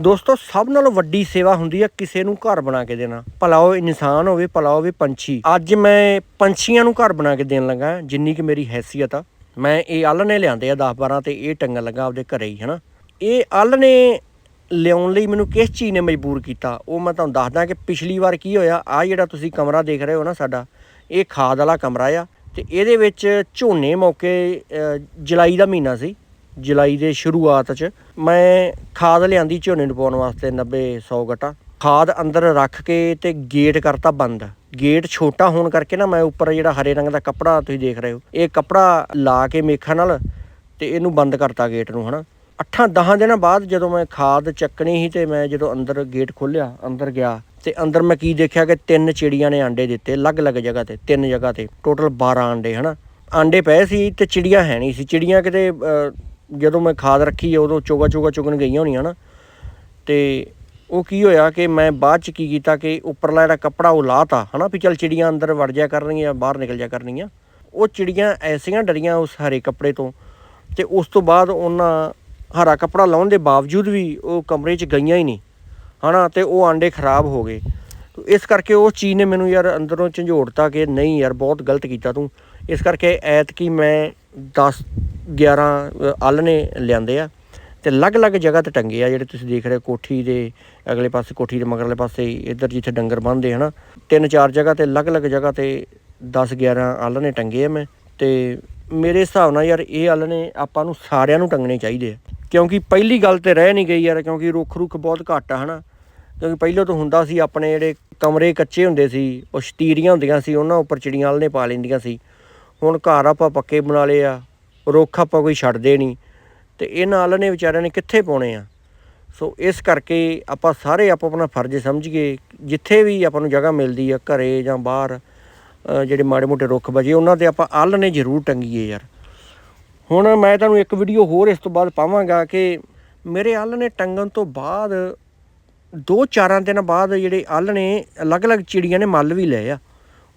ਦੋਸਤੋ, ਸਭ ਨਾਲੋਂ ਵੱਡੀ ਸੇਵਾ ਹੁੰਦੀ ਹੈ ਕਿਸੇ ਨੂੰ ਘਰ ਬਣਾ ਕੇ ਦੇਣਾ। ਭਲਾ ਉਹ ਇਨਸਾਨ ਹੋਵੇ, ਭਲਾ ਹੋਵੇ ਪੰਛੀ। ਅੱਜ ਮੈਂ ਪੰਛੀਆਂ ਨੂੰ ਘਰ ਬਣਾ ਕੇ ਦੇਣ ਲੱਗਾ ਜਿੰਨੀ ਕਿ ਮੇਰੀ ਹੈਸੀਅਤ ਆ। ਮੈਂ ਇਹ ਆਲ੍ਹਣੇ ਲਿਆਂਦੇ ਆ 10 12 ਤੇ ਇਹ ਟੰਗਣ ਲੱਗਾ ਆਪਦੇ ਘਰੇ ਹੀ, ਹਨਾ। ਇਹ ਆਲ੍ਹਣੇ ਲਿਆਉਣ ਲਈ ਮੈਨੂੰ ਕਿਸ ਚੀਜ਼ ਨੇ ਮਜਬੂਰ ਕੀਤਾ? ਉਹ ਮੈਂ ਤੁਹਾਨੂੰ ਦੱਸਦਾ ਕਿ ਪਿਛਲੀ ਵਾਰ ਕੀ ਹੋਇਆ ਆ ਜਿਹੜਾ ਤੁਸੀਂ ਕਮਰਾ ਦੇਖ ਰਹੇ ਹੋ ਨਾ ਸਾਡਾ, ਇਹ ਖਾਦ ਵਾਲਾ ਕਮਰਾ ਆ ਤੇ ਇਹਦੇ ਵਿੱਚ ਝੋਨੇ ਮੌਕੇ ਜੁਲਾਈ ਦਾ ਮਹੀਨਾ ਸੀ। ਜੁਲਾਈ ਦੇ ਸ਼ੁਰੂਆਤ 'ਚ ਮੈਂ ਖਾਦ ਲਿਆਂਦੀ ਝੋਨੇ ਨੂੰ ਪਾਉਣ ਵਾਸਤੇ 90 100 ਗੱਟਾ। ਖਾਦ ਅੰਦਰ ਰੱਖ ਕੇ ਤੇ ਗੇਟ ਕਰਤਾ ਬੰਦ। ਗੇਟ ਛੋਟਾ ਹੋਣ ਕਰਕੇ ਨਾ ਮੈਂ ਉੱਪਰ ਜਿਹੜਾ ਹਰੇ ਰੰਗ ਦਾ ਕੱਪੜਾ ਤੁਸੀਂ ਦੇਖ ਰਹੇ ਹੋ, ਇਹ ਕੱਪੜਾ ਲਾ ਕੇ ਮੇਖਾਂ ਨਾਲ ਤੇ ਇਹਨੂੰ ਬੰਦ ਕਰਤਾ ਗੇਟ ਨੂੰ, ਹਨਾ। ਅੱਠਾਂ 10 ਦਿਨਾਂ ਬਾਅਦ ਜਦੋਂ ਮੈਂ ਖਾਦ ਚੱਕਣੀ ਸੀ ਤੇ ਮੈਂ ਜਦੋਂ ਅੰਦਰ ਗੇਟ ਖੋਲ੍ਹਿਆ, ਅੰਦਰ ਗਿਆ ਤੇ ਅੰਦਰ ਮੈਂ ਕੀ ਦੇਖਿਆ ਕਿ ਤਿੰਨ ਚਿੜੀਆਂ ਨੇ ਆਂਡੇ ਦਿੱਤੇ, ਅਲੱਗ-ਅਲੱਗ ਜਗ੍ਹਾ ਤੇ, ਤਿੰਨ ਜਗ੍ਹਾ ਤੇ, ਟੋਟਲ 12 ਆਂਡੇ, ਹਨਾ। ਆਂਡੇ ਪਏ ਸੀ ਤੇ ਚਿੜੀਆਂ ਹੈ ਨਹੀਂ ਸੀ, ਚਿੜੀਆਂ ਕਿਤੇ ਜਦੋਂ ਮੈਂ ਖਾਦ ਰੱਖੀ ਉਦੋਂ ਚੋਗਾ ਚੋਗਾ ਚੁਗਣ ਗਈਆਂ ਹੋਣੀਆਂ ਨਾ। ਤੇ ਉਹ ਕੀ ਹੋਇਆ ਕਿ ਮੈਂ ਬਾਅਦ ਚ ਕੀ ਕੀਤਾ ਕਿ ਉੱਪਰਲਾ ਜਿਹੜਾ ਕੱਪੜਾ ਉਹ ਲਾਤਾ, ਹਨਾ, ਵੀ ਚੱਲ ਚਿੜੀਆਂ ਅੰਦਰ ਵੜ ਜਾ ਕਰਨਗੀਆਂ, ਬਾਹਰ ਨਿਕਲ ਜਾ ਕਰਨਗੀਆਂ। ਉਹ ਚਿੜੀਆਂ ਐਸੀਆਂ ਡਰੀਆਂ ਉਸ ਹਰੇ ਕੱਪੜੇ ਤੋਂ ਤੇ ਉਸ ਤੋਂ ਬਾਅਦ ਉਹਨਾਂ ਹਰਾ ਕੱਪੜਾ ਲਾਉਣ ਦੇ ਬਾਵਜੂਦ ਵੀ ਉਹ ਕਮਰੇ 'ਚ ਗਈਆਂ ਹੀ ਨਹੀਂ, ਹਨਾ, ਤੇ ਉਹ ਆਂਡੇ ਖਰਾਬ ਹੋ ਗਏ। ਇਸ ਕਰਕੇ ਉਸ ਚੀਜ਼ ਨੇ ਮੈਨੂੰ ਯਾਰ ਅੰਦਰੋਂ ਝੰਜੋੜਤਾ ਕਿ ਨਹੀਂ ਯਾਰ, ਬਹੁਤ ਗਲਤ ਕੀਤਾ ਤੂੰ। ਇਸ ਕਰਕੇ ਐਤਕੀ ਮੈਂ 10 11 ਅ, ਆਲ੍ਹਣੇ ਲਿਆਂਦੇ ਆ ਤੇ ਅਲੱਗ-ਅਲੱਗ ਜਗ੍ਹਾ ਤੇ ਟੰਗੇ ਆ ਜਿਹੜੇ ਤੁਸੀਂ ਦੇਖ ਰਹੇ ਹੋ, ਕੋਠੀ ਦੇ ਅਗਲੇ ਪਾਸੇ ਕੋਠੀ ਦੇ ਮਗਰਲੇ ਪਾਸੇ ਇੱਧਰ ਜਿੱਥੇ ਡੰਗਰ ਬੰਨ੍ਹਦੇ ਹਨਾ ਤਿੰਨ ਚਾਰ ਜਗ੍ਹਾ ਤੇ ਅਲੱਗ-ਅਲੱਗ ਜਗ੍ਹਾ ਤੇ 10 11 ਆਲ੍ਹਣੇ ਟੰਗੇ ਆ ਮੈਂ ਤੇ ਮੇਰੇ ਹਿਸਾਬ ਨਾਲ ਯਾਰ ਇਹ ਆਲ੍ਹਣੇ ਆਪਾਂ ਨੂੰ ਸਾਰਿਆਂ ਨੂੰ ਟੰਗਣੇ ਚਾਹੀਦੇ ਆ। ਕਿਉਂਕਿ ਪਹਿਲੀ ਗੱਲ ਤੇ ਰਹਿ ਨਹੀਂ ਗਈ ਯਾਰ ਕਿਉਂਕਿ ਰੁੱਖ ਰੁੱਖ ਬਹੁਤ ਘੱਟ ਆ ਹਨਾ। ਕਿਉਂਕਿ ਪਹਿਲਾਂ ਤਾਂ ਹੁੰਦਾ ਸੀ ਆਪਣੇ ਜਿਹੜੇ ਕਮਰੇ ਕੱਚੇ ਹੁੰਦੇ ਸੀ ਉਹ ਸ਼ਤੀਰੀਆਂ ਹੁੰਦੀਆਂ ਸੀ ਉਹਨਾਂ ਉੱਪਰ ਚਿੜੀਆਂ ਆਲ੍ਹਣੇ ਪਾ ਲੈਂਦੀਆਂ ਸੀ। ਹੁਣ ਘਰ ਆਪਾਂ ਪੱਕੇ ਬਣਾ ਲਏ ਆ, ਰੁੱਖ ਆਪਾਂ ਕੋਈ ਛੱਡਦੇ ਨਹੀਂ। ਤੇ ਇਹਨਾਂ ਨੇ ਵਿਚਾਰਿਆਂ ਨੇ ਕਿੱਥੇ ਪਾਉਣੇ ਆ? ਸੋ ਇਸ ਕਰਕੇ ਆਪਾਂ ਸਾਰੇ ਆਪੋ ਆਪਣਾ ਫਰਜ਼ ਸਮਝੀਏ ਜਿੱਥੇ ਵੀ ਆਪਾਂ ਨੂੰ ਜਗ੍ਹਾ ਮਿਲਦੀ ਆ, ਘਰੇ ਜਾਂ ਬਾਹਰ ਜਿਹੜੇ ਮਾੜੇ ਮੋਟੇ ਰੁੱਖ ਬਚੇ, ਉਹਨਾਂ ਤੇ ਆਪਾਂ ਆਲ੍ਹਣੇ ਜ਼ਰੂਰ ਟੰਗੀਏ ਯਾਰ। ਹੁਣ ਮੈਂ ਤੁਹਾਨੂੰ ਇੱਕ ਵੀਡੀਓ ਹੋਰ ਇਸ ਤੋਂ ਬਾਅਦ ਪਾਵਾਂਗਾ ਕਿ ਮੇਰੇ ਆਲ੍ਹਣੇ ਟੰਗਣ ਤੋਂ ਬਾਅਦ, ਦੋ ਚਾਰਾਂ ਦਿਨ ਬਾਅਦ ਜਿਹੜੇ ਆਲ੍ਹਣੇ ਅਲੱਗ-ਅਲੱਗ ਚਿੜੀਆਂ ਨੇ, ਮੱਲ ਵੀ ਲਏ ਆ।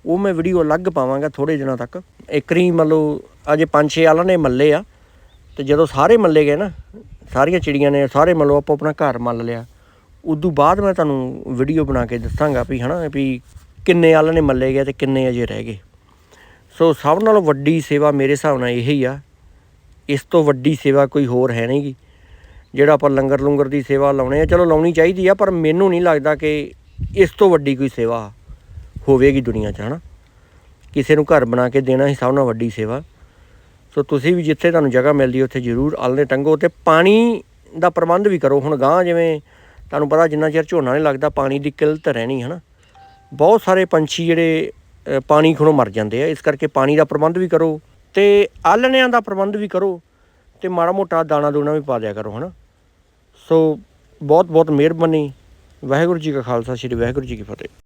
ਉਹ ਮੈਂ ਵੀਡੀਓ ਅਲੱਗ ਪਾਵਾਂਗਾ ਥੋੜੇ ਦਿਨਾਂ ਤੱਕ। ਇੱਕਰੀ ਮਤਲਬ ਅਜੇ ਪੰਜ ਛੇ ਨੇ ਮੱਲੇ ਆ, ਤੇ ਜਦੋਂ ਸਾਰੇ ਮੱਲੇ ਗਏ ਨਾ, ਸਾਰੀਆਂ ਚਿੜੀਆਂ ਨੇ ਸਾਰੇ ਮਤਲਬ ਆਪੋ ਆਪਣਾ ਘਰ ਮੱਲ ਲਿਆ। ਉਦੋਂ ਬਾਅਦ ਮੈਂ ਤੁਹਾਨੂੰ ਵੀਡੀਓ ਬਣਾ ਕੇ ਦੱਸਾਂਗਾ ਵੀ ਹਨਾ ਵੀ ਕਿੰਨੇ ਆਲ੍ਹਣੇ ਮੱਲੇ ਗਏ ਤੇ ਕਿੰਨੇ ਅਜੇ ਰਹਿ ਗਏ। ਸੋ ਸਭ ਨਾਲੋਂ ਵੱਡੀ ਸੇਵਾ ਮੇਰੇ ਹਿਸਾਬ ਨਾਲ ਇਹੀ ਆ, ਇਸ ਤੋਂ ਵੱਡੀ ਸੇਵਾ ਕੋਈ ਹੋਰ ਹੈ ਨਹੀਂਗੀ। ਜਿਹੜਾ ਆਪਾਂ ਲੰਗਰ ਲੰਗਰ ਦੀ ਸੇਵਾ ਲਾਉਣੇ ਆ, ਚਲੋ ਲਾਉਣੀ ਚਾਹੀਦੀ ਆ, ਪਰ ਮੈਨੂੰ ਨਹੀਂ ਲੱਗਦਾ ਕਿ ਇਸ ਤੋਂ ਵੱਡੀ ਕੋਈ ਸੇਵਾ ਹੋਵੇਗੀ ਦੁਨੀਆ 'ਚ, ਹਨਾ। ਕਿਸੇ ਨੂੰ ਘਰ ਬਣਾ ਕੇ ਦੇਣਾ ਹੀ ਸਭ ਨਾਲੋਂ ਵੱਡੀ ਸੇਵਾ। ਸੋ ਤੁਸੀਂ ਵੀ ਜਿੱਥੇ ਤੁਹਾਨੂੰ ਜਗ੍ਹਾ ਮਿਲਦੀ ਉੱਥੇ ਜ਼ਰੂਰ ਆਲ੍ਹਣੇ ਟੰਗੋ ਤੇ ਪਾਣੀ ਦਾ ਪ੍ਰਬੰਧ ਵੀ ਕਰੋ। ਹੁਣ ਗਾਂ ਜਿਵੇਂ ਤੁਹਾਨੂੰ ਪਤਾ ਜਿੰਨਾ ਚਿਰ ਝੋਨਾ ਨਹੀਂ ਲੱਗਦਾ, ਪਾਣੀ ਦੀ ਕਿੱਲਤ ਰਹਿਣੀ ਹੈ ਨਾ। ਬਹੁਤ ਸਾਰੇ ਪੰਛੀ ਜਿਹੜੇ ਪਾਣੀ ਖਣੋਂ ਮਰ ਜਾਂਦੇ ਆ। ਇਸ ਕਰਕੇ ਪਾਣੀ ਦਾ ਪ੍ਰਬੰਧ ਵੀ ਕਰੋ ਤੇ ਆਲ੍ਹਣਿਆਂ ਦਾ ਪ੍ਰਬੰਧ ਵੀ ਕਰੋ ਤੇ ਮਾੜਾ ਮੋਟਾ ਦਾਣਾ ਦੂਣਾ ਵੀ ਪਾ ਦਿਆ ਕਰੋ ਹਨਾ ਸੋ ਬਹੁਤ ਬਹੁਤ ਮਿਹਰਬਾਨੀ। ਵਾਹਿਗੁਰੂ ਜੀ ਕਾ ਖਾਲਸਾ, ਸ੍ਰੀ ਵਾਹਿਗੁਰੂ ਜੀ ਕੀ ਫਤਿਹ।